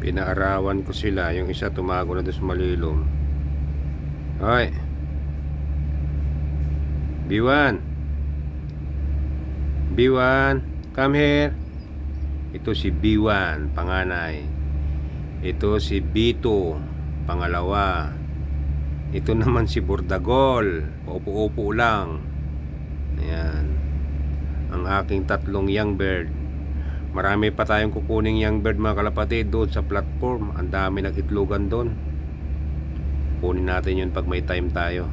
Pinaarawan ko sila. Yung isa tumago na doon sa malilom. Hoy. B1. B1. Come here. Ito si B1, panganay. Ito si B2, pangalawa. Ito naman si Bordagol. Paupo-upo lang. Ayan. Ang aking tatlong young bird. Marami pa tayong kukuning young bird mga kalapatid doon sa platform. Ang dami nagitlogan doon. Kunin natin yun pag may time tayo.